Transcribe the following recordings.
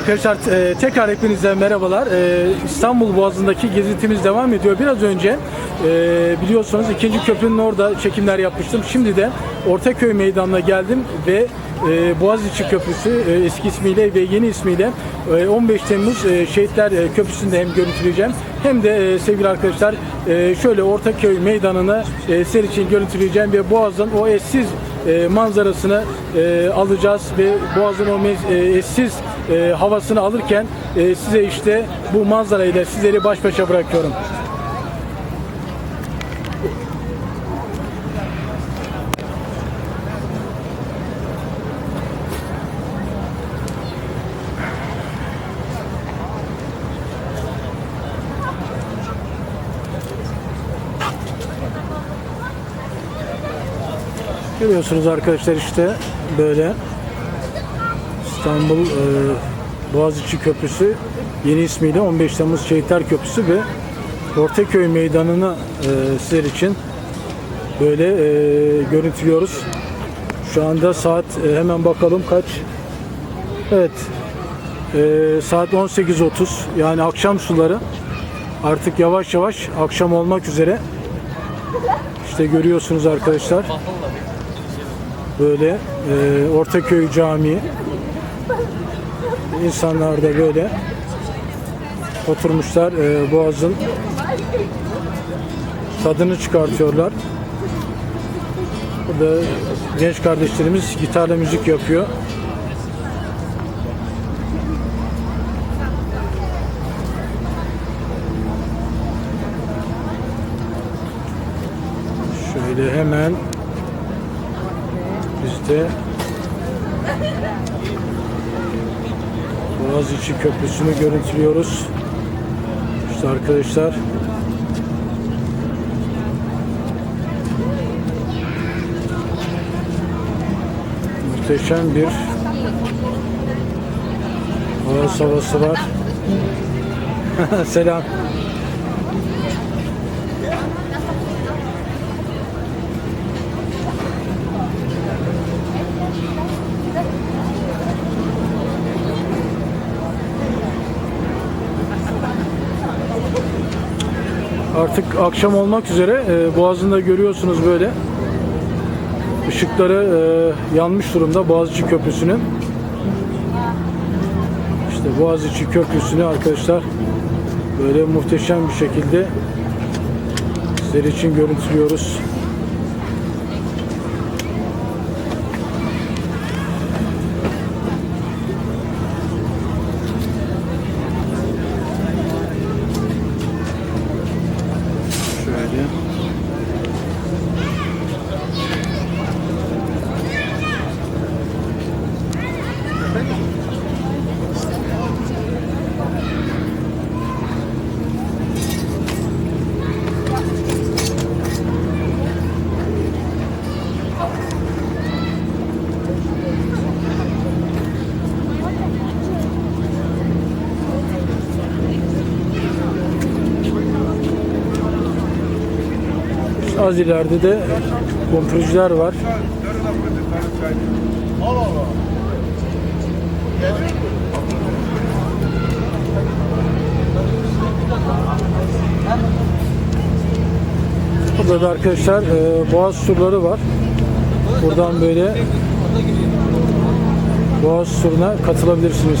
Arkadaşlar e, tekrar hepinize merhabalar. E, İstanbul Boğazı'ndaki gezintimiz devam ediyor. Biraz önce e, biliyorsunuz ikinci köprünün orada çekimler yapmıştım. Şimdi de Ortaköy Meydanı'na geldim ve e, Boğaziçi Köprüsü e, eski ismiyle ve yeni ismiyle e, 15 Temmuz e, Şehitler e, Köprüsü'nde hem görüntüleyeceğim hem de e, sevgili arkadaşlar e, şöyle Ortaköy Meydanı'nı e, ser için görüntüleyeceğim ve Boğaz'ın o eşsiz e, manzarasını e, alacağız ve Boğaz'ın o e, eşsiz e, havasını alırken e, size işte bu manzarayla sizleri baş başa bırakıyorum. Görüyorsunuz arkadaşlar işte böyle İstanbul e, Boğaziçi Köprüsü yeni ismiyle 15 Temmuz Şehitler Köprüsü ve Ortaköy Meydanı'nı e, sizler için böyle e, görüntülüyoruz. Şu anda saat e, hemen bakalım kaç. Evet. E, saat 18.30 yani akşam suları artık yavaş yavaş akşam olmak üzere. İşte görüyorsunuz arkadaşlar. Böyle e, Ortaköy Camii insanlar da böyle oturmuşlar e, Boğaz'ın tadını çıkartıyorlar. Burada genç kardeşlerimiz gitarla müzik yapıyor. Şöyle hemen biz Boğaziçi Köprüsü'nü görüntülüyoruz. İşte arkadaşlar muhteşem bir Boğaz havası var. Selam. Artık akşam olmak üzere e, Boğazı'nda görüyorsunuz böyle ışıkları e, yanmış durumda Boğaziçi Köprüsü'nün. İşte Boğaziçi Köprüsü'nü arkadaşlar böyle muhteşem bir şekilde sizler için görüntülüyoruz. Az ileride de komprücüler var. Burada da arkadaşlar e, boğaz turları var. Buradan böyle boğaz turuna katılabilirsiniz.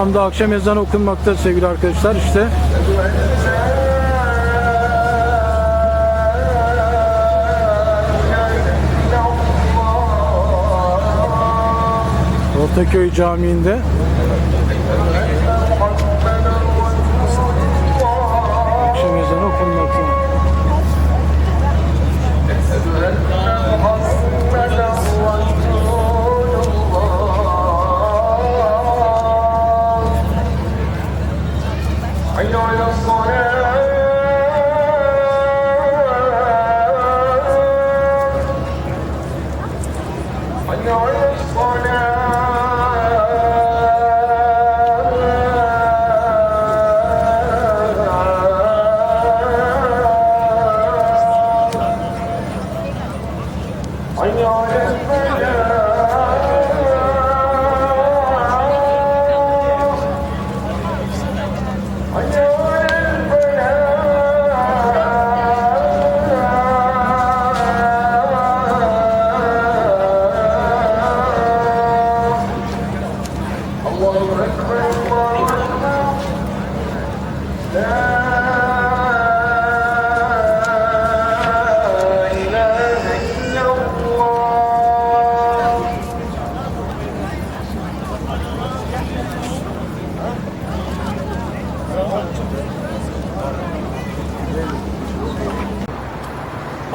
anda akşam ezanı okunmakta sevgili arkadaşlar. İşte Ortaköy Camii'nde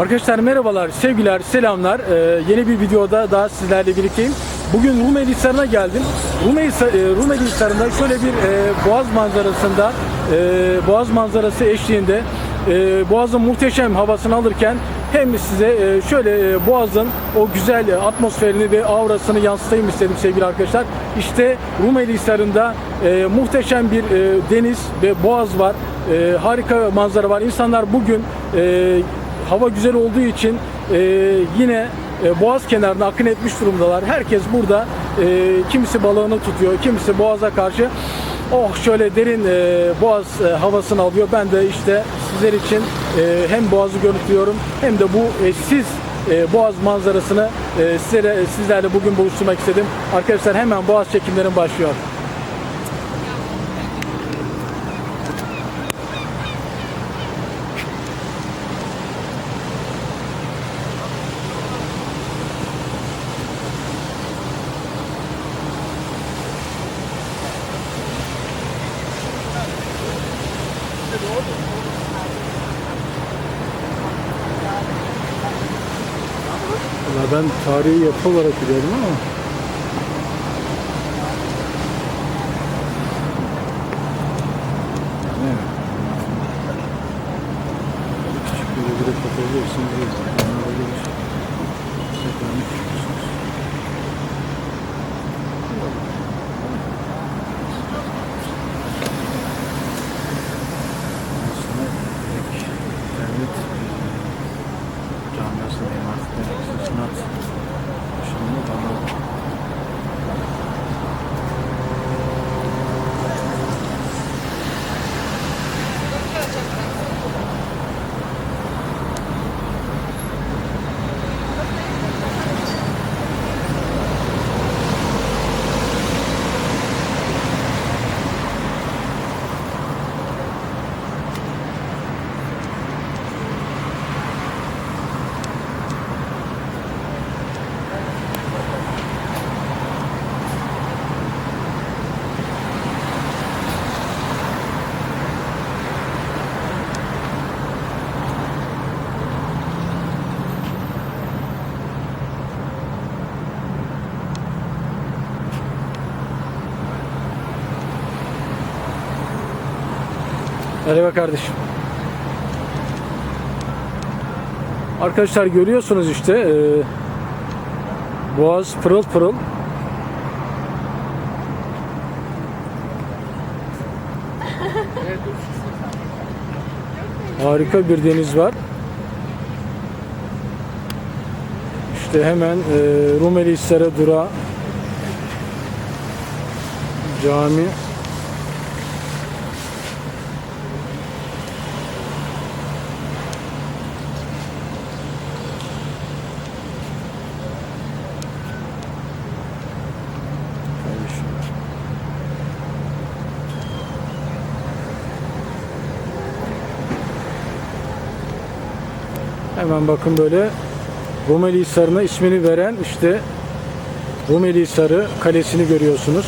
Arkadaşlar merhabalar, sevgiler, selamlar. Ee, yeni bir videoda daha sizlerle birlikteyim. Bugün Rumeli Hisarı'na geldim. Rumeli, e, Rumeli Hisarı'nda şöyle bir e, boğaz manzarasında, e, boğaz manzarası eşliğinde e, boğazın muhteşem havasını alırken hem size e, şöyle e, boğazın o güzel atmosferini ve aurasını yansıtayım istedim sevgili arkadaşlar. İşte Rumeli Hisarı'nda muhteşem bir deniz ve boğaz var. Harika manzara var. İnsanlar bugün hava güzel olduğu için e, yine e, boğaz kenarına akın etmiş durumdalar. Herkes burada e, kimisi balığını tutuyor, kimisi boğaza karşı oh şöyle derin e, boğaz e, havasını alıyor. Ben de işte sizler için e, hem boğazı görüntülüyorum hem de bu eşsiz e, boğaz manzarasını e, sizlere, sizlerle bugün buluşturmak istedim. Arkadaşlar hemen boğaz çekimlerim başlıyor. Ben tarihi yapı olarak biliyorum ama Merhaba kardeşim. Arkadaşlar görüyorsunuz işte e, Boğaz pırıl pırıl. Harika bir deniz var. İşte hemen e, Rumeli Hisarı durağı cami Hemen bakın böyle Rumeli Hisarı'na ismini veren işte Rumeli Hisarı Kalesi'ni görüyorsunuz.